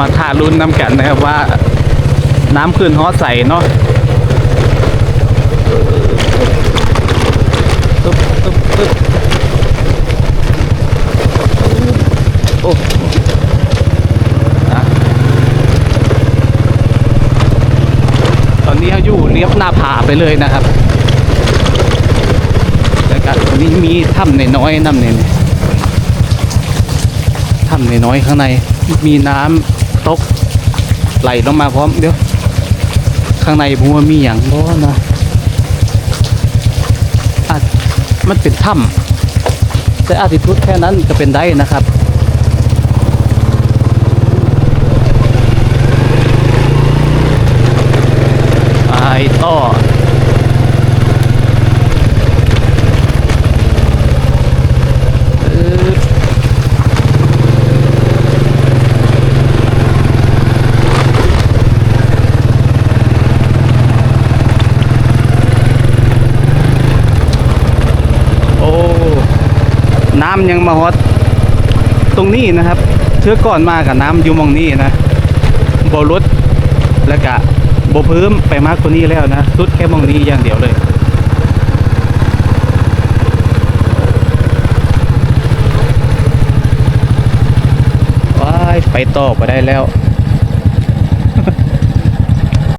มาทารุ่นน้ำกันนะครับว่า น้ำขึ้นฮอใสเนาะตึ๊บตึ๊บตึ๊บโอ้ตอนนี้เขาอยู่เลียบหน้าผาไปเลยนะครับแล้วก็ตรงนี้มีถ้ำน้อยๆน้ำเนี่ยถ้ำน้อยๆข้างในมีน้ำ ตกไหลลงมาพร้อมเดี๋ยว ข้างในผมว่ามีอย่างบ่นะอาจมันเป็นถ้ำแต่อาทิทุดแค่นั้นก็เป็นได้นะครับไอ้ต่อ ปึ๊บโอ้ น้ำยังมาฮอตตรงนี้นะครับเชื้อก่อนมากับน้ำอยู่มองนี้นะบรถและกะบเพิ่มไปมากกว่านี้แล้วนะสุดแค่มองนี้อย่างเดียวเลย ว้ายไปต่อไปได้แล้ว